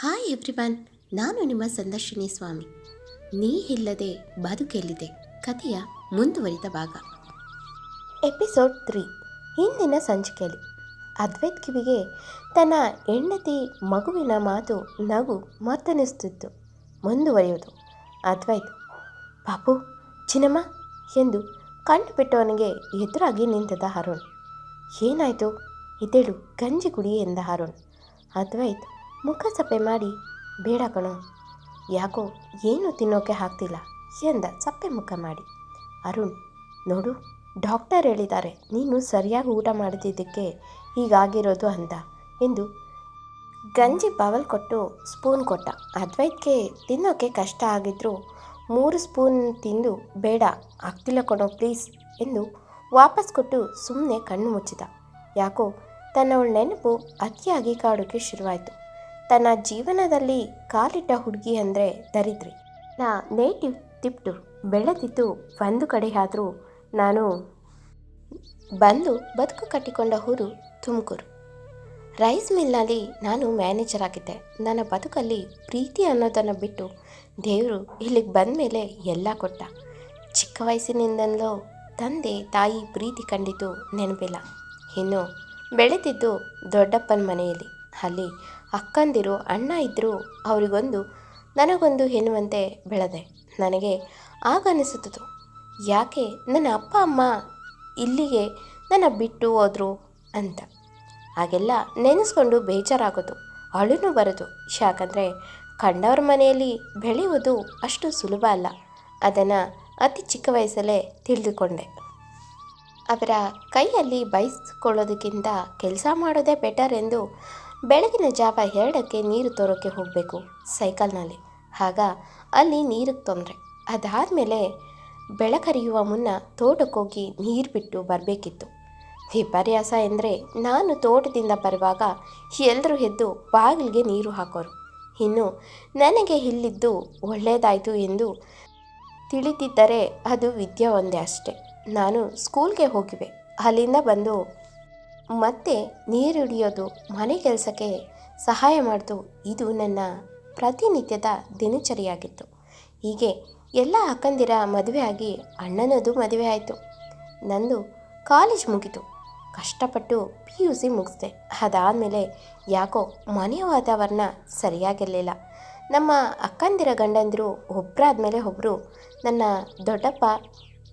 Hi everyone, ನಾನು ನಿಮ್ಮ ಸಂದರ್ಶಿನಿ ಸ್ವಾಮಿ. ನೀ ಇಲ್ಲದೆ ಬದುಕೆಲ್ಲಿದೆ. ಕಥೆಯ ಮುಂದುವರಿದ ಭಾಗ. Episode three. ಹಿಂದಿನ ಸಂಚಿಕೆಯಲ್ಲಿ. ಅದ್ವೈತ್ ಕಿವಿಗೆ ತನ್ನ ಹೆಂಡತಿ ಮಗುವಿನ ಮಾತು ನಗು ಮತ್ತನಿಸ್ತಿತ್ತು ಮುಂದುವರಿಯುವುದು. ಅದ್ವೈತ್ ಪಾಪು ಚಿನ್ನಮ್ಮ ಎಂದು ಕಣ್ಣು ಬಿಟ್ಟವನಿಗೆ ಎದುರಾಗಿ ನಿಂತಿದ್ದ ಅರುಣ್. ಏನಾಯಿತು? ಇದೇಳು ಗಂಜಿ ಕುಡಿ ಎಂದ ಅರುಣ್. ಅದ್ವೈತ್ ಮುಖ ಸಪ್ಪೆ ಮಾಡಿ, ಬೇಡ ಕಣೋ. ಯಾಕೋ ಏನು ತಿನ್ನೋಕೆ ಆಗ್ತಿಲ್ಲ ಎಂದ ಸಪ್ಪೆ ಮುಖ ಮಾಡಿ. ಅರುಣ್, ನೋಡು, ಡಾಕ್ಟರ್ ಹೇಳಿದ್ದಾರೆ, ನೀನು ಸರಿಯಾಗಿ ಊಟ ಮಾಡದಿದ್ದಕ್ಕೆ ಹೀಗಾಗಿರೋದು ಅಂತ ಎಂದು ಗಂಜಿ ಬವಲ್ ಕೊಟ್ಟು ಸ್ಪೂನ್ ಕೊಟ್ಟ. ಅದ್ವೈತ್ಗೆ ತಿನ್ನೋಕೆ ಕಷ್ಟ ಆಗಿದ್ರು ಮೂರು ಸ್ಪೂನ್ ತಿಂದು, ಬೇಡ, ಆಗ್ತಿಲ್ಲ ಕೊಡೋ ಪ್ಲೀಸ್ ಎಂದು ವಾಪಸ್ ಕೊಟ್ಟು ಸುಮ್ಮನೆ ಕಣ್ಣು ಮುಚ್ಚಿದ. ಯಾಕೋ ತನ್ನವಳ ನೆನಪು ಅತಿಯಾಗಿ ಕಾಡೋಕ್ಕೆ ಶುರುವಾಯಿತು. ತನ್ನ ಜೀವನದಲ್ಲಿ ಕಾಲಿಟ್ಟ ಹುಡುಗಿ ಅಂದರೆ ದರಿದ್ರಿ. ನಾ ನೇಟಿವ್ ತಿಪ್ಟು ಬೆಳೆದಿದ್ದು ಒಂದು ಕಡೆ ಆದರೂ ನಾನು ಬಂದು ಬದುಕು ಕಟ್ಟಿಕೊಂಡ ಊರು ತುಮಕೂರು. ರೈಸ್ ಮಿಲ್ನಲ್ಲಿ ನಾನು ಮ್ಯಾನೇಜರ್ ಆಗಿದ್ದೆ. ನನ್ನ ಬದುಕಲ್ಲಿ ಪ್ರೀತಿ ಅನ್ನೋದನ್ನು ಬಿಟ್ಟು ದೇವರು ಇಲ್ಲಿಗೆ ಬಂದ ಮೇಲೆ ಎಲ್ಲ ಕೊಟ್ಟ. ಚಿಕ್ಕ ವಯಸ್ಸಿನಿಂದಲೂ ತಂದೆ ತಾಯಿ ಪ್ರೀತಿ ಕಂಡಿದ್ದು ನೆನಪಿಲ್ಲ. ಇನ್ನು ಬೆಳೆದಿದ್ದು ದೊಡ್ಡಪ್ಪನ ಮನೆಯಲ್ಲಿ. ಅಲ್ಲಿ ಅಕ್ಕಂದಿರು, ಅಣ್ಣ ಇದ್ದರೂ ಅವರಿಗೊಂದು ನನಗೊಂದು ಎನ್ನುವಂತೆ ಬೆಳೆದೆ. ನನಗೆ ಆಗ ಅನಿಸುತ್ತಿತ್ತು ಯಾಕೆ ನನ್ನ ಅಪ್ಪ, ಅಮ್ಮ ಇಲ್ಲಿಗೆ ನನ್ನ ಬಿಟ್ಟು ಹೋದರು? ಅಂತ. ಹಾಗೆಲ್ಲ ನೆನೆಸ್ಕೊಂಡು ಬೇಜಾರಾಗೋದು, ಅಳುನು ಬರೋದು. ಯಾಕಂದರೆ ಕಂಡವ್ರ ಮನೆಯಲ್ಲಿ ಬೆಳೆಯುವುದು ಅಷ್ಟು ಸುಲಭ ಅಲ್ಲ. ಅದನ್ನು ಅತಿ ಚಿಕ್ಕ ವಯಸ್ಸಲ್ಲೇ ತಿಳಿದುಕೊಂಡೆ. ಅವರ ಕೈಯಲ್ಲಿ ಬಯಸ್ಕೊಳ್ಳೋದಕ್ಕಿಂತ ಕೆಲಸ ಮಾಡೋದೇ ಬೆಟರ್ ಎಂದು ಬೆಳಗಿನ ಜಾವ ಎರಡಕ್ಕೆ ನೀರು ತರೋಕ್ಕೆ ಹೋಗಬೇಕು ಸೈಕಲ್ನಲ್ಲಿ. ಆಗ ಅಲ್ಲಿ ನೀರಿಗೆ ತೊಂದರೆ. ಅದಾದಮೇಲೆ ಬೆಳಕರಿಯುವ ಮುನ್ನ ತೋಟಕ್ಕೋಗಿ ನೀರು ಬಿಟ್ಟು ಬರಬೇಕಿತ್ತು. ವಿಪರ್ಯಾಸ ಎಂದರೆ ನಾನು ತೋಟದಿಂದ ಬರುವಾಗ ಎಲ್ಲರೂ ಎದ್ದು ಬಾಗಿಲಿಗೆ ನೀರು ಹಾಕೋರು. ಇನ್ನು ನನಗೆ ಇಲ್ಲಿದ್ದು ಒಳ್ಳೆಯದಾಯಿತು ಎಂದು ತಿಳಿದಿದ್ದರೆ ಅದು ವಿದ್ಯೆ ಒಂದೇ ಅಷ್ಟೆ. ನಾನು ಸ್ಕೂಲ್ಗೆ ಹೋಗಿವೆ. ಅಲ್ಲಿಂದ ಬಂದು ಮತ್ತೆ ನೀರು ಹಿಡಿಯೋದು ಮನೆ ಕೆಲಸಕ್ಕೆ ಸಹಾಯ ಮಾಡಿತು ಇದು ನನ್ನ ಪ್ರತಿನಿತ್ಯದ ದಿನಚರಿಯಾಗಿತ್ತು. ಹೀಗೆ ಎಲ್ಲ ಅಕ್ಕಂದಿರ ಮದುವೆ ಆಗಿ ಅಣ್ಣನದು ಮದುವೆ ಆಯಿತು. ನಂದು ಕಾಲೇಜ್ ಮುಗಿತು. ಕಷ್ಟಪಟ್ಟು ಪಿ ಯು ಸಿ ಮುಗಿಸ್ದೆ. ಅದಾದಮೇಲೆ ಯಾಕೋ ಮನೆಯ ವಾತಾವರಣ ಸರಿಯಾಗಿರಲಿಲ್ಲ. ನಮ್ಮ ಅಕ್ಕಂದಿರ ಗಂಡಂದಿರು ಒಬ್ಬರಾದ ಮೇಲೆ ಒಬ್ಬರು ನನ್ನ ದೊಡ್ಡಪ್ಪ,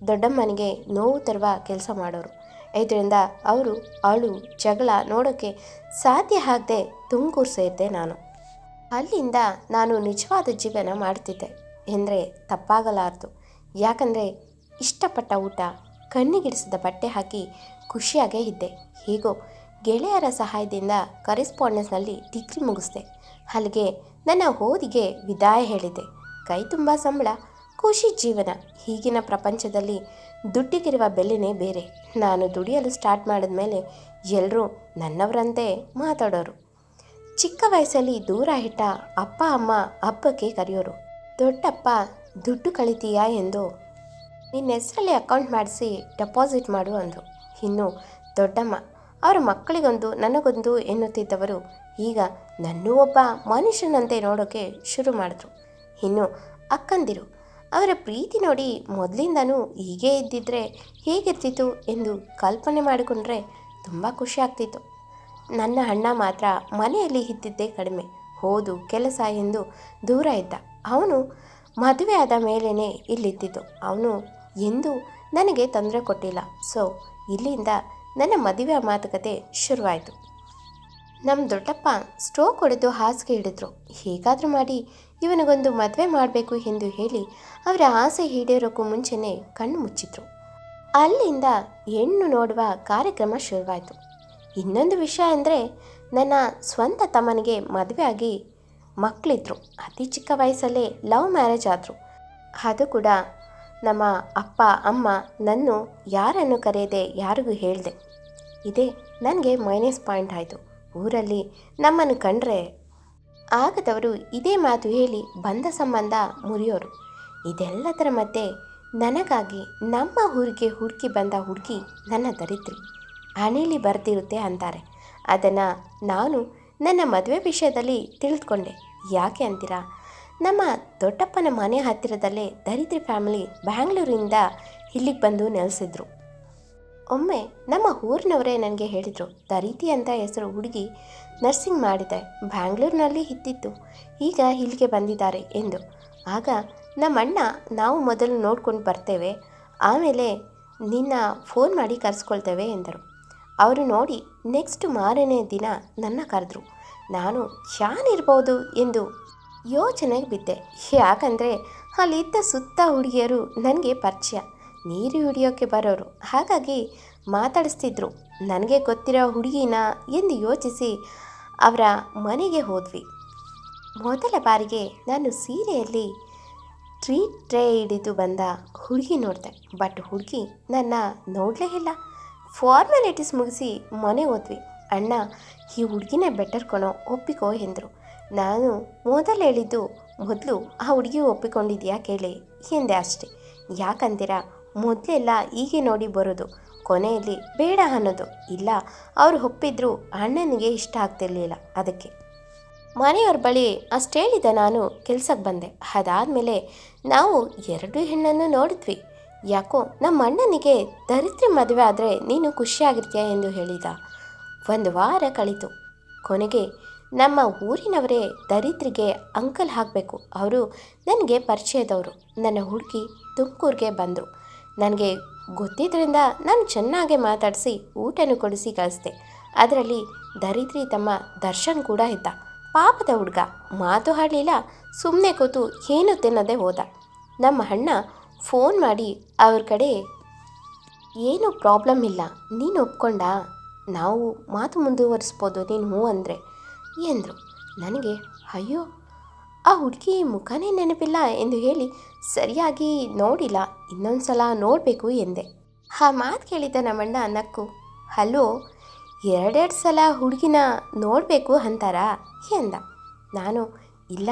ದೊಡ್ಡಮ್ಮನಿಗೆ ನೋವು ತರುವ ಕೆಲಸ ಮಾಡೋರು. ಇದರಿಂದ ಅವರು ಅಳು, ಜಗಳ ನೋಡೋಕ್ಕೆ ಸಾಧ್ಯ ಆಗದೆ ತುಮಕೂರು ಸೇರಿದೆ ನಾನು. ಅಲ್ಲಿಂದ ನಾನು ನಿಜವಾದ ಜೀವನ ಮಾಡ್ತಿದ್ದೆ ಎಂದರೆ ತಪ್ಪಾಗಲಾರದು. ಯಾಕಂದರೆ ಇಷ್ಟಪಟ್ಟ ಊಟ ಕಣ್ಣಿಗಿಡಿಸಿದ ಬಟ್ಟೆ ಹಾಕಿ ಖುಷಿಯಾಗೇ ಇದ್ದೆ. ಹೀಗೋ, ಗೆಳೆಯರ ಸಹಾಯದಿಂದ ಕರೆಸ್ಪಾಂಡೆನ್ಸ್ನಲ್ಲಿ ಡಿಗ್ರಿ ಮುಗಿಸ್ದೆ. ಅಲ್ಲಿಗೆ ನನ್ನ ಓದಿಗೆ ವಿದಾಯ ಹೇಳಿದೆ ಕೈ ತುಂಬ ಸಂಬಳ ಖುಷಿ ಜೀವನ. ಈಗಿನ ಪ್ರಪಂಚದಲ್ಲಿ ದುಡ್ಡಿಗಿರುವ ಬೆಲೆನೇ ಬೇರೆ. ನಾನು ದುಡಿಯಲು ಸ್ಟಾರ್ಟ್ ಮಾಡಿದ ಮೇಲೆ ಎಲ್ಲರೂ ನನ್ನವರಂತೆ ಮಾತಾಡೋರು. ಚಿಕ್ಕ ವಯಸ್ಸಲ್ಲಿ ದೂರ ಇಟ್ಟ ಅಪ್ಪ, ಅಮ್ಮ ಹಬ್ಬಕ್ಕೆ ಕರೆಯೋರು. ದೊಡ್ಡಪ್ಪ, ದುಡ್ಡು ಕಳಿತೀಯಾ? ಎಂದು ನಿನ್ನ ಹೆಸರಲ್ಲಿ ಅಕೌಂಟ್ ಮಾಡಿಸಿ ಡೆಪಾಸಿಟ್ ಮಾಡು ಅಂದರು. ಇನ್ನು ದೊಡ್ಡಮ್ಮ, ಅವರ ಮಕ್ಕಳಿಗೊಂದು, ನನಗೊಂದು, ಎನ್ನುತ್ತಿದ್ದವರು ಈಗ ನನ್ನೂ ಒಬ್ಬ ಮನುಷ್ಯನಂತೆ ನೋಡೋಕ್ಕೆ ಶುರು ಮಾಡಿದ್ರು. ಇನ್ನು ಅಕ್ಕಂದಿರು ಅವರ ಪ್ರೀತಿ ನೋಡಿ ಮೊದಲಿಂದನೂ ಹೀಗೆ ಇದ್ದಿದ್ರೆ ಹೇಗಿರ್ತಿತ್ತು ಎಂದು ಕಲ್ಪನೆ ಮಾಡಿಕೊಂಡ್ರೆ ತುಂಬ ಖುಷಿ ಆಗ್ತಿತ್ತು. ನನ್ನ ಅಣ್ಣ ಮಾತ್ರ ಮನೆಯಲ್ಲಿ ಇದ್ದಿದ್ದೇ ಕಡಿಮೆ. ಓದು ಕೆಲಸ ಎಂದು ದೂರ ಇದ್ದ. ಅವನು ಮದುವೆ ಆದ ಮೇಲೇ ಇಲ್ಲಿದ್ದಿದ್ದು. ಅವನು ಎಂದೂ ನನಗೆ ತೊಂದರೆ ಕೊಟ್ಟಿಲ್ಲ. ಸೊ, ಇಲ್ಲಿಂದ ನನ್ನ ಮದುವೆ ಮಾತುಕತೆ ಶುರುವಾಯಿತು. ನಮ್ಮ ದೊಡ್ಡಪ್ಪ ಸ್ಟ್ರೋಕ್ ಹೊಡೆದು ಹಾಸಿಗೆ ಹಿಡಿದ್ರು. ಹೇಗಾದರೂ ಮಾಡಿ, ಇವನಿಗೊಂದು ಮದುವೆ ಮಾಡಬೇಕು ಎಂದು ಹೇಳಿ ಅವರ ಆಸೆ ಈಡೇರೋಕ್ಕೂ ಮುಂಚೆನೇ ಕಣ್ಣು ಮುಚ್ಚಿದ್ರು. ಅಲ್ಲಿಂದ ಹೆಣ್ಣು ನೋಡುವ ಕಾರ್ಯಕ್ರಮ ಶುರುವಾಯಿತು. ಇನ್ನೊಂದು ವಿಷಯ ಅಂದರೆ, ನನ್ನ ಸ್ವಂತ ತಮ್ಮನಿಗೆ ಮದುವೆ ಆಗಿ ಮಕ್ಕಳಿದ್ರು ಅತಿ ಚಿಕ್ಕ ವಯಸ್ಸಲ್ಲೇ ಲವ್ ಮ್ಯಾರೇಜ್ ಆದರು. ಅದು ಕೂಡ ನಮ್ಮ ಅಪ್ಪ, ಅಮ್ಮ ನನ್ನ ಯಾರನ್ನು ಕರೆಯದೆ ಯಾರಿಗೂ ಹೇಳಿದೆ. ಇದೇ ನನಗೆ ಮೈನಸ್ ಪಾಯಿಂಟ್ ಆಯಿತು. ಊರಲ್ಲಿ ನಮ್ಮನ್ನು ಕಂಡ್ರೆ ಆಗದವರು ಇದೇ ಮಾತು ಹೇಳಿ ಬಂದ ಸಂಬಂಧ ಮುರಿಯೋರು. ಇದೆಲ್ಲದರ ಮಧ್ಯೆ ನನಗಾಗಿ ನಮ್ಮ ಊರಿಗೆ ಹುಡುಕಿ ಬಂದ ಹುಡುಗಿ ನನ್ನ ದರಿದ್ರಿ. ಅಣಿಲಿ ಬರ್ತಿರುತ್ತೆ ಅಂತಾರೆ. ಅದನ್ನು ನಾನು ನನ್ನ ಮದುವೆ ವಿಷಯದಲ್ಲಿ ತಿಳಿದುಕೊಂಡೆ. ಯಾಕೆ ಅಂತೀರಾ? ನಮ್ಮ ದೊಡ್ಡಪ್ಪನ ಮನೆ ಹತ್ತಿರದಲ್ಲೇ ದರಿದ್ರಿ ಫ್ಯಾಮಿಲಿ ಬ್ಯಾಂಗ್ಳೂರಿಂದ ಇಲ್ಲಿಗೆ ಬಂದು ನೆಲೆಸಿದ್ರು. ಒಮ್ಮೆ ನಮ್ಮ ಊರಿನವರೇ ನನಗೆ ಹೇಳಿದರು, ದರಿತಿ ಅಂತ ಹೆಸರು ಹುಡುಗಿ ನರ್ಸಿಂಗ್ ಮಾಡಿದೆ, ಬ್ಯಾಂಗ್ಳೂರಿನಲ್ಲಿ ಇದ್ದಿತ್ತು ಈಗ ಇಲ್ಲಿಗೆ ಬಂದಿದ್ದಾರೆ ಎಂದು. ಆಗ ನಮ್ಮಣ್ಣ ನಾವು ಮೊದಲು ನೋಡ್ಕೊಂಡು ಬರ್ತೇವೆ, ಆಮೇಲೆ ನಿನ್ನ ಫೋನ್ ಮಾಡಿ ಕರೆಸ್ಕೊಳ್ತೇವೆ ಎಂದರು. ಅವರು ನೋಡಿ ನೆಕ್ಸ್ಟ್ ಮಾರನೇ ದಿನ ನನ್ನ ಕರೆದ್ರು, ನಾನು ಶಾನಿರ್ಬೋದು ಎಂದು ಯೋಚನೆಗೆ ಬಿದ್ದೆ. ಯಾಕಂದರೆ ಅಲ್ಲಿದ್ದ ಸುತ್ತ ಹುಡುಗಿಯರು ನನಗೆ ಪರಿಚಯ. ನೀರು ಹಿಡಿಯೋಕ್ಕೆ ಬರೋರು. ಹಾಗಾಗಿ ಮಾತಾಡಿಸ್ತಿದ್ರು. ನನಗೆ ಗೊತ್ತಿರೋ ಹುಡುಗಿನ ಎಂದು ಯೋಚಿಸಿ ಅವರ ಮನೆಗೆ ಹೋದ್ವಿ. ಮೊದಲ ಬಾರಿಗೆ ನಾನು ಸೀರೆಯಲ್ಲಿ ಟ್ರೀಟ್ ಟ್ರೇ ಹಿಡಿದು ಬಂದ ಹುಡುಗಿ ನೋಡಿದೆ. ಬಟ್ ಹುಡುಗಿ ನನ್ನ ನೋಡಲೇ ಇಲ್ಲ. ಫಾರ್ಮ್ಯಾಲಿಟೀಸ್ ಮುಗಿಸಿ ಮನೆ ಹೋದ್ವಿ. ಅಣ್ಣ, ಈ ಹುಡುಗಿನೇ ಬೆಟರ್ ಕೊಣೋ ಒಪ್ಪಿಕೋ ಎಂದರು. ನಾನು ಮೊದಲು ಹೇಳಿದ್ದು, ಮೊದಲು ಆ ಹುಡುಗಿ ಒಪ್ಪಿಕೊಂಡಿದ್ಯಾ ಕೇಳಿ? ಎಂದೆ ಅಷ್ಟೆ. ಯಾಕಂತೀರಾ? ಮೊದಲೆಲ್ಲ ಹೀಗೆ ನೋಡಿ ಬರೋದು. ಕೊನೆಯಲ್ಲಿ ಬೇಡ ಅನ್ನೋದು. ಇಲ್ಲ, ಅವರು ಒಪ್ಪಿದ್ರು ಅಣ್ಣನಿಗೆ ಇಷ್ಟ ಆಗ್ತಿರ್ಲಿಲ್ಲ ಅದಕ್ಕೆ. ಮನೆಯವ್ರ ಬಳಿ ಅಷ್ಟೇಳಿದ ನಾನು ಕೆಲ್ಸಕ್ಕೆ ಬಂದೆ. ಅದಾದಮೇಲೆ ನಾವು ಎರಡು ಹೆಣ್ಣನ್ನು ನೋಡಿದ್ವಿ. ಯಾಕೋ ನಮ್ಮ ಅಣ್ಣನಿಗೆ ದರಿದ್ರಿ ಮದುವೆ ಆದರೆ ನೀನು ಖುಷಿಯಾಗಿರ್ತೀಯ ಎಂದು ಹೇಳಿದ. ಒಂದು ವಾರ ಕಳೀತು. ಕೊನೆಗೆ ನಮ್ಮ ಊರಿನವರೇ ದರಿದ್ರಿಗೆ ಅಂಕಲ್ ಹಾಕಬೇಕು. ಅವರು ನನಗೆ ಪರಿಚಯದವರು. ನನ್ನ ಹುಡುಗಿ ತುಮಕೂರಿಗೆ ಬಂದರು. ನನಗೆ ಗೊತ್ತಿದ್ದರಿಂದ ನಾನು ಚೆನ್ನಾಗೆ ಮಾತಾಡಿಸಿ ಊಟನೂ ಕೊಡಿಸಿ ಕಳಿಸ್ದೆ. ಅದರಲ್ಲಿ ದರಿದ್ರಿ ತಮ್ಮ ದರ್ಶನ್ ಕೂಡ ಇದ್ದ. ಪಾಪದ ಹುಡುಗ. ಮಾತು ಹಾಡಲಿಲ್ಲ. ಸುಮ್ಮನೆ ಕೂತು ಏನು ತಿನ್ನದೆ ಹೋದ. ನಮ್ಮ ಅಣ್ಣ ಫೋನ್ ಮಾಡಿ ಅವ್ರ ಕಡೆ, ಏನೂ ಪ್ರಾಬ್ಲಮ್ ಇಲ್ಲ. ನೀನು ಒಪ್ಕೊಂಡ? ನಾವು ಮಾತು ಮುಂದುವರಿಸ್ಬೋದು, ನೀನು ಹ್ಞೂ ಅಂದರೆ? ಎಂದರು. ನನಗೆ, ಅಯ್ಯೋ, ಆ ಹುಡುಗಿ ಮುಖನೇ ನೆನಪಿಲ್ಲ ಎಂದು ಹೇಳಿ ಸರಿಯಾಗಿ ನೋಡಿಲ್ಲ ಇನ್ನೊಂದು ಸಲ ನೋಡಬೇಕು ಎಂದೆ. ಆ ಮಾತು ಕೇಳಿದ ನಮ್ಮಣ್ಣ ನಕ್ಕು, ಹಲೋ, ಎರಡೆರಡು ಸಲ ಹುಡುಗಿನ ನೋಡಬೇಕು ಅಂತಾರಾ? ಎಂದ. ನಾನು, ಇಲ್ಲ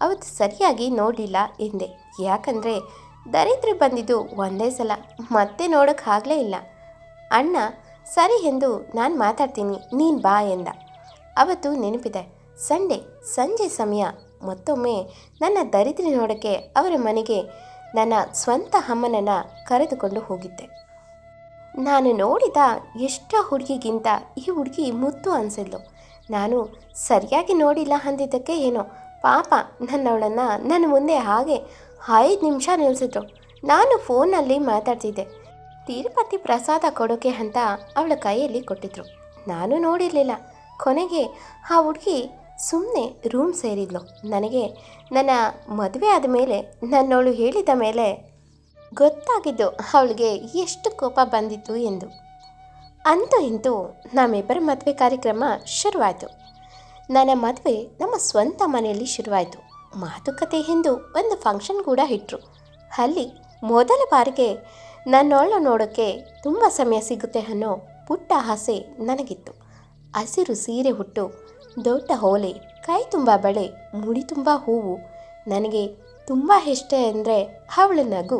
ಅವತ್ತು ಸರಿಯಾಗಿ ನೋಡಲಿಲ್ಲ ಎಂದೆ. ಯಾಕಂದರೆ ದರಿದ್ರ ಬಂದಿದ್ದು ಒಂದೇ ಸಲ, ಮತ್ತೆ ನೋಡೋಕ್ಕಾಗಲೇ ಇಲ್ಲ. ಅಣ್ಣ, ಸರಿ ಎಂದು ನಾನು ಮಾತಾಡ್ತೀನಿ, ನೀನು ಬಾ ಎಂದ. ಅವತ್ತು ನೆನಪಿದೆ, ಸಂಡೇ, ಸಂಜೆ ಸಮಯ ಮತ್ತೊಮ್ಮೆ ನನ್ನ ದರಿದ್ರಿ ನೋಡೋಕ್ಕೆ ಅವರ ಮನೆಗೆ ನನ್ನ ಸ್ವಂತ ಅಮ್ಮನನ್ನು ಕರೆದುಕೊಂಡು ಹೋಗಿದ್ದೆ. ನಾನು ನೋಡಿದ ಎಷ್ಟೋ ಹುಡುಗಿಗಿಂತ ಈ ಹುಡುಗಿ ಮುದ್ದು ಅನಿಸಿದ್ಲು. ನಾನು ಸರಿಯಾಗಿ ನೋಡಿಲ್ಲ ಅಂದಿದ್ದಕ್ಕೆ ಏನೋ ಪಾಪ ನನ್ನವಳನ್ನು ನನ್ನ ಮುಂದೆ ಹಾಗೆ ಐದು ನಿಮಿಷ ನಿಲ್ಲಿಸಿದ್ರು ನಾನು ಫೋನಲ್ಲಿ ಮಾತಾಡ್ತಿದ್ದೆ. ತಿರುಪತಿ ಪ್ರಸಾದ ಕೊಡೋಕೆ ಅಂತ ಅವಳ ಕೈಯಲ್ಲಿ ಕೊಟ್ಟಿದ್ರು. ನಾನು ನೋಡಿರಲಿಲ್ಲ. ಕೊನೆಗೆ ಆ ಹುಡುಗಿ ಸುಮ್ಮನೆ ರೂಮ್ ಸೇರಿದ್ಲು. ನನಗೆ, ನನ್ನ ಮದುವೆ ಆದ ಮೇಲೆ ನನ್ನವಳು ಹೇಳಿದ ಮೇಲೆ ಗೊತ್ತಾಗಿದ್ದು ಅವಳಿಗೆ ಎಷ್ಟು ಕೋಪ ಬಂದಿತ್ತು ಎಂದು. ಅಂತೂ ಇಂತೂ ನಮ್ಮಿಬ್ಬರ ಮದುವೆ ಕಾರ್ಯಕ್ರಮ ಶುರುವಾಯಿತು. ನನ್ನ ಮದುವೆ ನಮ್ಮ ಸ್ವಂತ ಮನೆಯಲ್ಲಿ ಶುರುವಾಯಿತು. ಮಾತುಕತೆ ಎಂದು ಒಂದು ಫಂಕ್ಷನ್ ಕೂಡ ಇಟ್ಟರು ಅಲ್ಲಿ ಮೊದಲ ಬಾರಿಗೆ ನನ್ನೊಳ್ಳು ನೋಡೋಕ್ಕೆ ತುಂಬ ಸಮಯ ಸಿಗುತ್ತೆ ಅನ್ನೋ ಪುಟ್ಟ ಆಸೆ ನನಗಿತ್ತು. ಹಸಿರು ಸೀರೆ ಹುಟ್ಟು ದೊಡ್ಡ ಹೋಲೆ ಕೈ ತುಂಬ ಬಳೆ, ಮುಡಿ ತುಂಬ ಹೂವು. ನನಗೆ ತುಂಬ ಇಷ್ಟ ಅಂದರೆ ಅವಳ ನಗು.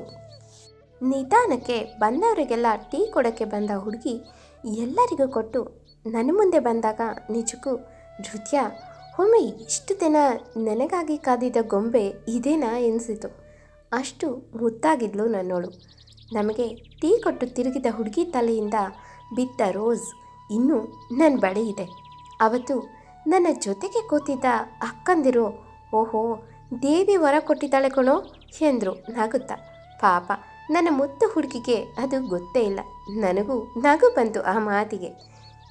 ನಿಧಾನಕ್ಕೆ ಬಂದವರಿಗೆಲ್ಲ ಟೀ ಕೊಡೋಕ್ಕೆ ಬಂದ ಹುಡುಗಿ ಎಲ್ಲರಿಗೂ ಕೊಟ್ಟು ನನ್ನ ಮುಂದೆ ಬಂದಾಗ ನಿಜಕ್ಕೂ ನೃತ್ಯ ಒಮ್ಮೆ ಇಷ್ಟು ದಿನ ನನಗಾಗಿ ಕಾದಿದ್ದ ಗೊಂಬೆ ಇದೇನಾ? ಎನಿಸಿತು ಅಷ್ಟು ಮುದ್ದಾಗಿದ್ಲು ನನ್ನೋಳು. ನಮಗೆ ಟೀ ಕೊಟ್ಟು ತಿರುಗಿದ ಹುಡುಗಿ ತಲೆಯಿಂದ ಬಿದ್ದ ರೋಸ್ ಇನ್ನೂ ನನ್ನ ಬಳಿ ಇದೆ. ಅವತ್ತು ನನ್ನ ಜೊತೆಗೆ ಕೂತಿದ್ದ ಅಕ್ಕಂದಿರು, ಓಹೋ, ದೇವಿ ವರ ಕೊಟ್ಟಿದ್ದಾಳೆ ಕಣೋ ಎಂದರು, ನಗುತ್ತ. ಪಾಪ, ನನ್ನ ಮುತ್ತು ಹುಡುಗಿಗೆ ಅದು ಗೊತ್ತೇ ಇಲ್ಲ. ನನಗೂ ನಗು ಬಂತು ಆ ಮಾತಿಗೆ.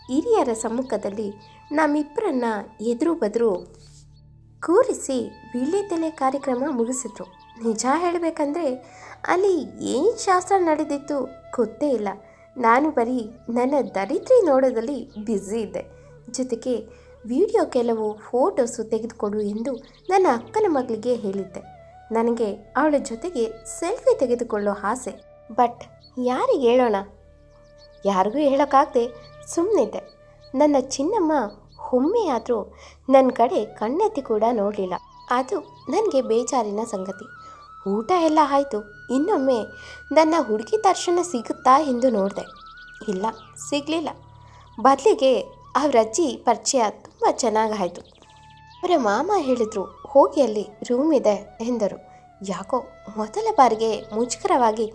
ಹಿರಿಯರ ಸಮ್ಮುಖದಲ್ಲಿ ನಮ್ಮಿಬ್ಬರನ್ನ ಎದುರು ಬದುರು ಕೂರಿಸಿ ವೀಳ್ಯದೆಲೆ ಕಾರ್ಯಕ್ರಮ ಮುಗಿಸಿದ್ರು. ನಿಜ ಹೇಳಬೇಕಂದ್ರೆ ಅಲ್ಲಿ ಏನು ಶಾಸ್ತ್ರ ನಡೆದಿತ್ತು ಗೊತ್ತೇ ಇಲ್ಲ. ನಾನು ಬರೀ ನನ್ನ ದರಿದ್ರಿ ನೋಡೋದಲ್ಲಿ ಬ್ಯುಸಿ ಇದ್ದೆ. ಜೊತೆಗೆ ವಿಡಿಯೋ ಕೆಲವು ಫೋಟೋಸು ತೆಗೆದುಕೊಡು ಎಂದು ನನ್ನ ಅಕ್ಕನ ಮಗಳಿಗೆ ಹೇಳಿದ್ದೆ. ನನಗೆ ಅವಳ ಜೊತೆಗೆ ಸೆಲ್ಫಿ ತೆಗೆದುಕೊಳ್ಳೋ ಆಸೆ. ಬಟ್ ಯಾರಿಗೆ ಹೇಳೋಣ? ಯಾರಿಗೂ ಹೇಳೋಕ್ಕಾಗದೆ ಸುಮ್ಮನಿದ್ದೆ ನನ್ನ ಚಿನ್ನಮ್ಮ ಒಮ್ಮೆಯಾದರೂ ನನ್ನ ಕಡೆ ಕಣ್ಣೆತ್ತಿ ಕೂಡ ನೋಡಲಿಲ್ಲ. ಅದು ನನಗೆ ಬೇಜಾರಿನ ಸಂಗತಿ. ಊಟ ಎಲ್ಲ ಆಯಿತು. ಇನ್ನೊಮ್ಮೆ ನನ್ನ ಹುಡುಗಿ ದರ್ಶನ ಸಿಗುತ್ತಾ ಎಂದು ನೋಡಿದೆ. ಇಲ್ಲ, ಸಿಗಲಿಲ್ಲ. ಬದಲಿಗೆ ಅವರಜ್ಜಿ ಪರಿಚಯ ಪರಿಚಯ ತುಂಬ ಚೆನ್ನಾಗಾಯಿತು. ಅವರ ಮಾಮ ಹೇಳಿದರು, ಹೋಗಿ ಅಲ್ಲಿ ರೂಮ್ ಇದೆ ಎಂದರು. ಯಾಕೋ ಮೊದಲ ಬಾರಿಗೆ ಮುಜುಗರವಾಗಿ,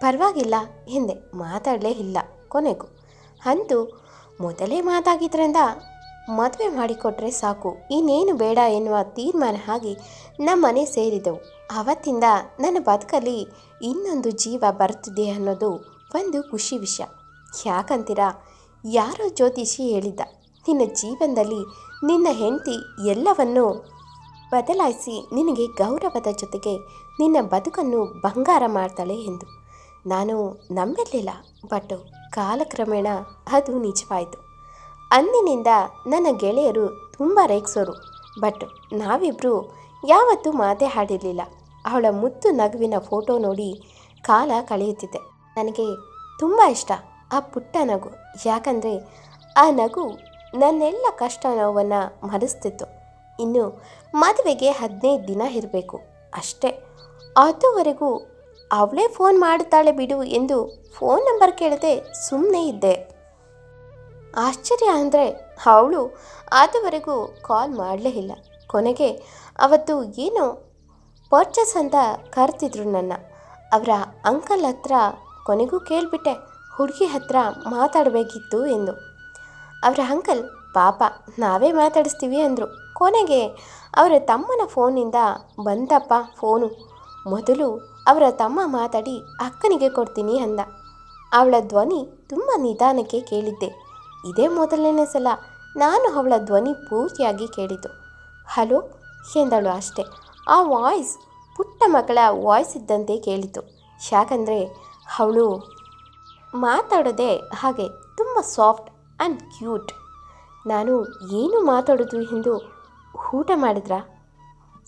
ಪರವಾಗಿಲ್ಲ ಹಿಂದೆ ಮಾತಾಡಲೇ ಇಲ್ಲ ಕೊನೆಗೂ. ಅಂತೂ ಮೊದಲೇ ಮಾತಾಗಿದ್ರಿಂದ ಮದುವೆ ಮಾಡಿಕೊಟ್ರೆ ಸಾಕು, ಇನ್ನೇನು ಬೇಡ ಎನ್ನುವ ತೀರ್ಮಾನ ಆಗಿ ನಮ್ಮನೆ ಸೇರಿದೆವು. ಆವತ್ತಿಂದ ನನ್ನ ಬದುಕಲ್ಲಿ ಇನ್ನೊಂದು ಜೀವ ಬರುತ್ತಿದೆ ಅನ್ನೋದು ಒಂದು ಖುಷಿ ವಿಷಯ. ಯಾಕಂತೀರಾ? ಯಾರೋ ಜ್ಯೋತಿಷಿ ಹೇಳಿದ್ದ. ನಿನ್ನ ಜೀವನದಲ್ಲಿ ನಿನ್ನ ಹೆಂಡತಿ ಎಲ್ಲವನ್ನೂ ಬದಲಾಯಿಸಿ ನಿನಗೆ ಗೌರವದ ಜೊತೆಗೆ ನಿನ್ನ ಬದುಕನ್ನು ಬಂಗಾರ ಮಾಡ್ತಾಳೆ ಎಂದು. ನಾನು ನಂಬಿರಲಿಲ್ಲ ಬಟ್ ಕಾಲಕ್ರಮೇಣ ಅದು ನಿಜವಾಯಿತು. ಅಂದಿನಿಂದ ನನ್ನ ಗೆಳೆಯರು ತುಂಬ ರೇಗಿಸೋರು, ಬಟ್ ನಾವಿಬ್ಬರು ಯಾವತ್ತೂ ಮಾತೇ ಹಾಡಿರಲಿಲ್ಲ ಅವಳ ಮುತ್ತು ನಗುವಿನ ಫೋಟೋ ನೋಡಿ ಕಾಲ ಕಳೆಯುತ್ತಿದ್ದೆ ನನಗೆ ತುಂಬ ಇಷ್ಟ ಆ ಪುಟ್ಟ ನಗು. ಯಾಕಂದರೆ ಆ ನಗು ನನ್ನೆಲ್ಲ ಕಷ್ಟ ನೋವನ್ನು ಮರೆಸ್ತಿತ್ತು. ಇನ್ನು ಮದುವೆಗೆ ಹದಿನೈದು ದಿನ ಇರಬೇಕು. ಅಷ್ಟೇ. ಅದುವರೆಗೂ ಅವಳೇ ಫೋನ್ ಮಾಡುತ್ತಾಳೆ ಬಿಡು ಎಂದು ಫೋನ್ ನಂಬರ್ ಕೇಳದೆ ಸುಮ್ಮನೆ ಇದ್ದೆ. ಆಶ್ಚರ್ಯ ಅಂದರೆ ಅವಳು ಅದುವರೆಗೂ ಕಾಲ್ ಮಾಡಲೇ ಇಲ್ಲ. ಕೊನೆಗೆ ಅವತ್ತು ಏನೋ ಪರ್ಚೇಸ್ ಅಂತ ಕರೆತಿದ್ರು ನನ್ನ. ಅವರ ಅಂಕಲ್ ಹತ್ರ ಕೊನೆಗೂ ಕೇಳಿಬಿಟ್ಟೆ. ಹುಡುಗಿ ಹತ್ರ ಮಾತಾಡಬೇಕಿತ್ತು ಎಂದು. ಅವರ ಅಂಕಲ್, ಪಾಪ, ನಾವೇ ಮಾತಾಡಿಸ್ತೀವಿ ಅಂದರು. ಕೊನೆಗೆ ಅವರ ತಮ್ಮನ ಫೋನಿಂದ ಬಂದಪ್ಪ, ಫೋನು. ಮೊದಲು ಅವರ ತಮ್ಮ ಮಾತಾಡಿ ಅಕ್ಕನಿಗೆ ಕೊಡ್ತೀನಿ ಅಂದ. ಅವಳ ಧ್ವನಿ ತುಂಬ ನಿಧಾನಕ್ಕೆ ಕೇಳಿದ್ದೆ. ಇದೇ ಮೊದಲನೇ ಸಲ ನಾನು ಅವಳ ಧ್ವನಿ ಪೂರ್ತಿಯಾಗಿ ಕೇಳಿದ್ದು. ಹಲೋ? ಎಂದಳು ಅಷ್ಟೆ. ಆ ವಾಯ್ಸ್ ಪುಟ್ಟ ಮಕ್ಕಳ ವಾಯ್ಸ್ ಇದ್ದಂತೆ ಕೇಳಿತು. ಯಾಕಂದರೆ ಅವಳು ಮಾತಾಡೋದೇ ಹಾಗೆ ತುಂಬ ಸಾಫ್ಟ್ ಆ್ಯಂಡ್ ಕ್ಯೂಟ್. ನಾನು ಏನು ಮಾತಾಡೋದು ಎಂದು ಊಟ ಮಾಡಿದ್ರಾ?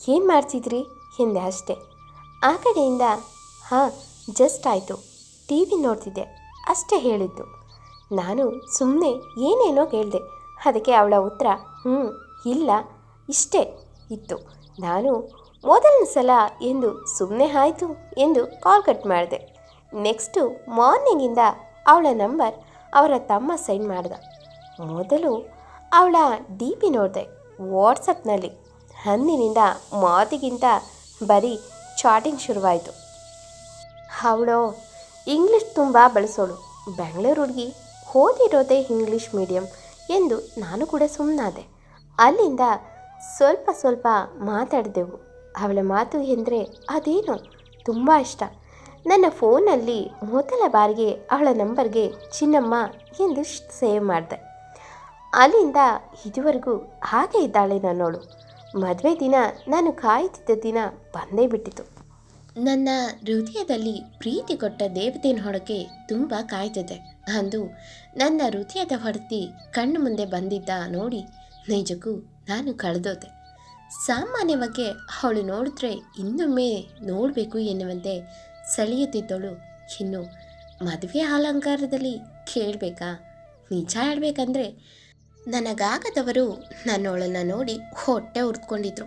ಏನು ಮಾಡ್ತಿದ್ರಿ? ಎಂದೆ ಅಷ್ಟೆ. ಆ ಕಡೆಯಿಂದ, ಹಾಂ ಜಸ್ಟ್ ಆಯಿತು. ಟಿ ವಿ ನೋಡ್ತಿದ್ದೆ. ಅಷ್ಟೇ ಹೇಳಿದ್ದು. ನಾನು ಸುಮ್ಮನೆ ಏನೇನೋ ಕೇಳಿದೆ. ಅದಕ್ಕೆ ಅವಳ ಉತ್ತರ ಹ್ಞೂ ಇಲ್ಲ, ಇಷ್ಟೇ ಇತ್ತು. ನಾನು ಮೊದಲನೇ ಸಲ ಎಂದು ಸುಮ್ಮನೆ ಆಯಿತು ಎಂದು ಕಾಲ್ ಕಟ್ ಮಾಡಿದೆ. ನೆಕ್ಸ್ಟು ಮಾರ್ನಿಂಗಿಂದ ಅವಳ ನಂಬರ್ ಅವರ ತಮ್ಮ ಸೈನ್ ಮಾಡಿದ. ಮೊದಲು ಅವಳ ಡಿ ಪಿ ನೋಡಿದೆ ವಾಟ್ಸಪ್ನಲ್ಲಿ. ಅಂದಿನಿಂದ ಮಾತಿಗಿಂತ ಬರೀ ಚಾಟಿಂಗ್ ಶುರುವಾಯಿತು. ಅವಳು ಇಂಗ್ಲೀಷ್ ತುಂಬ ಬಳಸೋಳು. ಬೆಂಗಳೂರು ಹುಡುಗಿ ಓದಿರೋದೇ ಇಂಗ್ಲೀಷ್ ಮೀಡಿಯಂ ಎಂದು ನಾನು ಕೂಡ ಸುಮ್ಮನಾದೆ ಅಲ್ಲಿಂದ ಸ್ವಲ್ಪ ಸ್ವಲ್ಪ ಮಾತಾಡಿದೆವು. ಅವಳ ಮಾತು ಎಂದರೆ ಅದೇನು ತುಂಬ ಇಷ್ಟ. ನನ್ನ ಫೋನಲ್ಲಿ ಮೊದಲ ಬಾರಿಗೆ ಅವಳ ನಂಬರ್ಗೆ ಚಿನ್ನಮ್ಮ ಎಂದು ಸೇವ್ ಮಾಡಿದೆ. ಅಲ್ಲಿಂದ ಇದುವರೆಗೂ ಹಾಗೆ ಇದ್ದಾಳೆ ನನ್ನೋಳು ಮದುವೆ ದಿನ ನಾನು ಕಾಯುತ್ತಿದ್ದ ದಿನ ಬಂದೇ ಬಿಟ್ಟಿತು. ನನ್ನ ಹೃದಯದಲ್ಲಿ ಪ್ರೀತಿ ಕೊಟ್ಟ ದೇವತೆನ ಹೊಡಕ್ಕೆ ತುಂಬ ಕಾಯ್ತಿದೆ ಅಂದು ನನ್ನ ಹೃದಯದ ಹೊರತಿ ಕಣ್ಣು ಮುಂದೆ ಬಂದಿದ್ದ ನೋಡಿ ನಿಜಕ್ಕೂ ನಾನು ಕಳೆದೋದೆ. ಸಾಮಾನ್ಯವಾಗಿ ಅವಳು ನೋಡಿದ್ರೆ ಇನ್ನೊಮ್ಮೆ ನೋಡಬೇಕು ಎನ್ನುವಂತೆ ಸೆಳೆಯುತ್ತಿದ್ದಳು. ಇನ್ನು ಮದುವೆ ಅಲಂಕಾರದಲ್ಲಿ ಕೇಳಬೇಕಾ? ನಿಜ ಹೇಳಬೇಕಂದ್ರೆ ನನಗಾಗದವರು ನನ್ನವಳನ್ನು ನೋಡಿ ಹೊಟ್ಟೆ ಉರ್ತ್ಕೊಂಡಿದ್ರು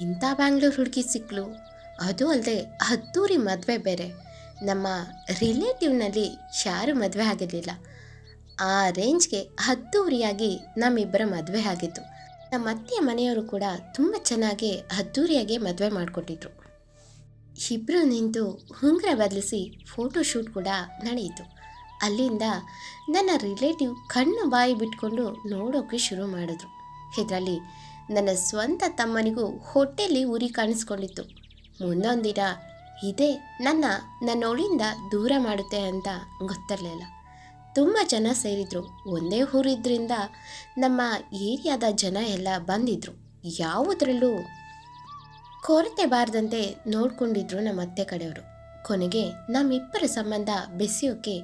ಇಂಥ ಬ್ಯಾಂಗ್ಳೂರು ಹುಡುಗಿ ಸಿಕ್ಕಲು ಅದು ಅಲ್ಲದೆ ಹತ್ತೂರಿ ಮದುವೆ ಬೇರೆ. ನಮ್ಮ ರಿಲೇಟಿವ್ನಲ್ಲಿ ಯಾರು ಮದುವೆ ಆಗಿರಲಿಲ್ಲ. ಆ ರೇಂಜ್ಗೆ ಹದ್ದೂರಿಯಾಗಿ ನಮ್ಮಿಬ್ಬರ ಮದುವೆ ಆಗಿತ್ತು. ನಮ್ಮ ಅತ್ತೆಯ ಮನೆಯವರು ಕೂಡ ತುಂಬ ಚೆನ್ನಾಗಿ ಅದ್ದೂರಿಯಾಗಿ ಮದುವೆ ಮಾಡಿಕೊಟ್ಟಿದ್ರು. ಇಬ್ಬರು ನಿಂತು ಉಂಗುರ ಬದಲಿಸಿ ಫೋಟೋ ಶೂಟ್ ಕೂಡ ನಡೆಯಿತು. ಅಲ್ಲಿಂದ ನನ್ನ ರಿಲೇಟಿವ್ ಕಣ್ಣು ಬಾಯಿ ಬಿಟ್ಕೊಂಡು ನೋಡೋಕೆ ಶುರು ಮಾಡಿದ್ರು. ಇದರಲ್ಲಿ ನನ್ನ ಸ್ವಂತ ತಮ್ಮನಿಗೂ ಹೊಟ್ಟೆಯಲ್ಲಿ ಉರಿ ಕಾಣಿಸ್ಕೊಂಡಿತ್ತು. ಮುಂದೊಂದಿನ ಇದೇ ನನ್ನ ನನ್ನೊಳಿಂದ ದೂರ ಮಾಡುತ್ತೆ ಅಂತ ಗೊತ್ತಿರಲಿಲ್ಲ. ತುಂಬ ಜನ ಸೇರಿದ್ರು. ಒಂದೇ ಊರಿದ್ರಿಂದ ನಮ್ಮ ಏರಿಯಾದ ಜನ ಎಲ್ಲ ಬಂದಿದ್ರು. ಯಾವುದರಲ್ಲೂ ಕೊರತೆ ಬಾರದಂತೆ ನೋಡ್ಕೊಂಡಿದ್ರು ನಮ್ಮ ಅತ್ತೆ ಕಡೆಯವರು. ಕೊನೆಗೆ ನಮ್ಮಿಬ್ಬರ ಸಂಬಂಧ ಬೆಸೆಯೋಕೆ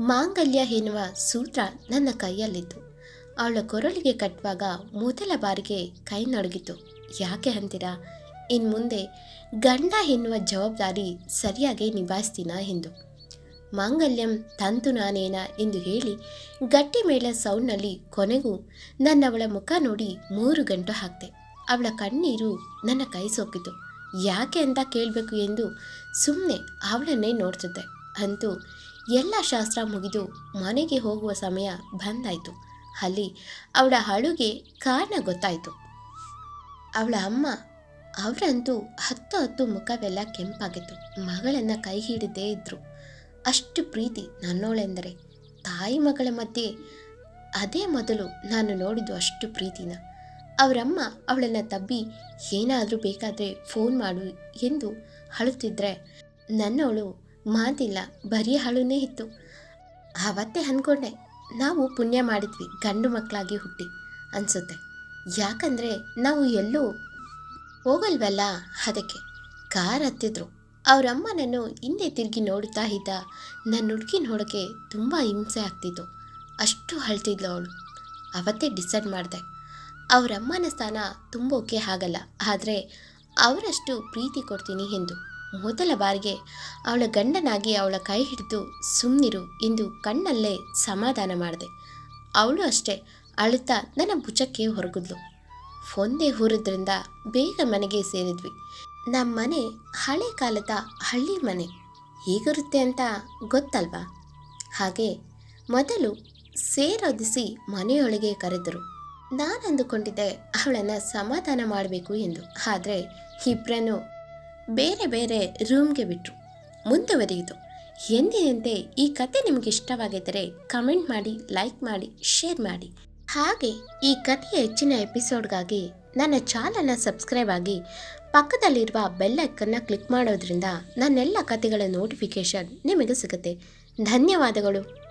ಮಾಂಗಲ್ಯ ಎನ್ನುವ ಸೂತ್ರ ನನ್ನ ಕೈಯಲ್ಲಿತ್ತು. ಅವಳ ಕೊರಳಿಗೆ ಕಟ್ಟುವಾಗ ಮೊದಲ ಬಾರಿಗೆ ಕೈ ನಡುಗಿತು ಯಾಕೆ ಅಂತೀರಾ? ಇನ್ನು ಮುಂದೆ ಗಂಡ ಎನ್ನುವ ಜವಾಬ್ದಾರಿ ಸರಿಯಾಗಿ ನಿಭಾಯಿಸ್ತೀನ? ಎಂದು. ಮಾಂಗಲ್ಯಂ ತಂತು ನಾನೇನ? ಎಂದು ಹೇಳಿ ಗಟ್ಟಿ ಮೇಳ ಸೌಂಡ್ನಲ್ಲಿ ಕೊನೆಗೂ ನನ್ನವಳ ಮುಖ ನೋಡಿ ಮೂರು ಗಂಟು ಹಾಕ್ತೆ. ಅವಳ ಕಣ್ಣೀರು ನನ್ನ ಕೈ ಸೋಕಿತು. ಯಾಕೆ ಅಂತ ಕೇಳಬೇಕು ಎಂದು ಸುಮ್ಮನೆ ಅವಳನ್ನೇ ನೋಡ್ತಿದ್ದೆ. ಅಂತೂ ಎಲ್ಲ ಶಾಸ್ತ್ರ ಮುಗಿದು ಮನೆಗೆ ಹೋಗುವ ಸಮಯ ಬಂದಾಯಿತು. ಅಲ್ಲಿ ಅವಳ ಅಳುಗೆ ಕಾರಣ ಗೊತ್ತಾಯಿತು. ಅವಳ ಅಮ್ಮ ಅವರಂತೂ ಹತ್ತು ಹತ್ತು ಮುಖವೆಲ್ಲ ಕೆಂಪಾಗಿತ್ತು. ಮಗಳನ್ನು ಕೈ ಹಿಡಿದೇ ಇದ್ದರು ಅಷ್ಟು ಪ್ರೀತಿ ನನ್ನೋಳೆಂದರೆ ತಾಯಿ ಮಗಳ ಮಧ್ಯೆ ಅದೇ ಮೊದಲು ನಾನು ನೋಡಿದ್ದು ಅಷ್ಟು ಪ್ರೀತಿನ. ಅವರಮ್ಮ ಅವಳನ್ನು ತಬ್ಬಿ, ಏನಾದರೂ ಬೇಕಾದರೆ ಫೋನ್ ಮಾಡು ಎಂದು ಅಳುತ್ತಿದ್ರೆ. ನನ್ನವಳು ಮಾತಿಲ್ಲ, ಬರೀ ಹಳುನೇ ಇತ್ತು. ಆವತ್ತೇ ಅಂದ್ಕೊಂಡೆ ನಾವು ಪುಣ್ಯ ಮಾಡಿದ್ವಿ, ಗಂಡು ಮಕ್ಕಳಾಗಿ ಹುಟ್ಟಿ ಅನಿಸುತ್ತೆ. ಯಾಕಂದರೆ ನಾವು ಎಲ್ಲೂ ಹೋಗಲ್ವಲ್ಲ ಅದಕ್ಕೆ. ಕಾರ್ ಹತ್ತಿದ್ರು. ಅವರಮ್ಮ ನಾನು ಹಿಂದೆ ತಿರುಗಿ ನೋಡುತ್ತಾ ಇದ್ದ ನನ್ನ ಹುಡುಗಿ ನೋಡೋಕ್ಕೆ ತುಂಬ ಹಿಂಸೆ ಆಗ್ತಿತ್ತು. ಅಷ್ಟು ಅಳ್ತಿದ್ಲು ಅವಳು. ಅವತ್ತೇ ಡಿಸೈಡ್ ಮಾಡಿದೆ. ಅವರಮ್ಮನ ಸ್ಥಾನ ತುಂಬೋಕೆ ಆಗಲ್ಲ. ಆದರೆ ಅವರಷ್ಟು ಪ್ರೀತಿ ಕೊಡ್ತೀನಿ ಎಂದು. ಮೊದಲ ಬಾರಿಗೆ ಅವಳ ಗಂಡನಾಗಿ ಅವಳ ಕೈ ಹಿಡಿದು ಸುಮ್ಮನಿರು ಎಂದು ಕಣ್ಣಲ್ಲೇ ಸಮಾಧಾನ ಮಾಡಿದೆ. ಅವಳು ಅಷ್ಟೇ ಅಳುತ್ತಾ ನನ್ನ ಭುಜಕ್ಕೆ ಹೊರಗಿದ್ಲು. ಒಂದೇ ಊರಿದ್ರಿಂದ ಬೇಗ ಮನೆಗೆ ಸೇರಿದ್ವಿ. ನಮ್ಮ ಮನೆ ಹಳೆ ಕಾಲದ ಹಳ್ಳಿ ಮನೆ. ಹೇಗಿರುತ್ತೆ ಅಂತ ಗೊತ್ತಲ್ವಾ? ಹಾಗೆ ಮೊದಲು ಸೇರೊದಿಸಿ ಮನೆಯೊಳಗೆ ಕರೆದರು. ನಾನು ಅಂದುಕೊಂಡಿದ್ದೆ ಅವಳನ್ನು ಸಮಾಧಾನ ಮಾಡಬೇಕು ಎಂದು. ಆದರೆ ಇಬ್ಬರನ್ನು ಬೇರೆ ಬೇರೆ ರೂಮ್ಗೆ ಬಿಟ್ಟರು ಮುಂದುವರಿಯಿತು. ಎಂದಿನಂತೆ ಈ ಕತೆ ನಿಮಗೆ ಇಷ್ಟವಾಗಿದ್ದರೆ ಕಮೆಂಟ್ ಮಾಡಿ, ಲೈಕ್ ಮಾಡಿ, ಶೇರ್ ಮಾಡಿ. ಹಾಗೆ ಈ ಕಥೆಯ ಹೆಚ್ಚಿನ ಎಪಿಸೋಡ್ಗಾಗಿ ನನ್ನ ಚಾನಲ್ನ ಸಬ್ಸ್ಕ್ರೈಬ್ ಆಗಿ ಪಕ್ಕದಲ್ಲಿರುವ ಬೆಲ್ ಐಕನ್ನ ಕ್ಲಿಕ್ ಮಾಡೋದ್ರಿಂದ ನನ್ನೆಲ್ಲ ಕಥೆಗಳ ನೋಟಿಫಿಕೇಷನ್ ನಿಮಗೆ ಸಿಗುತ್ತೆ. ಧನ್ಯವಾದಗಳು.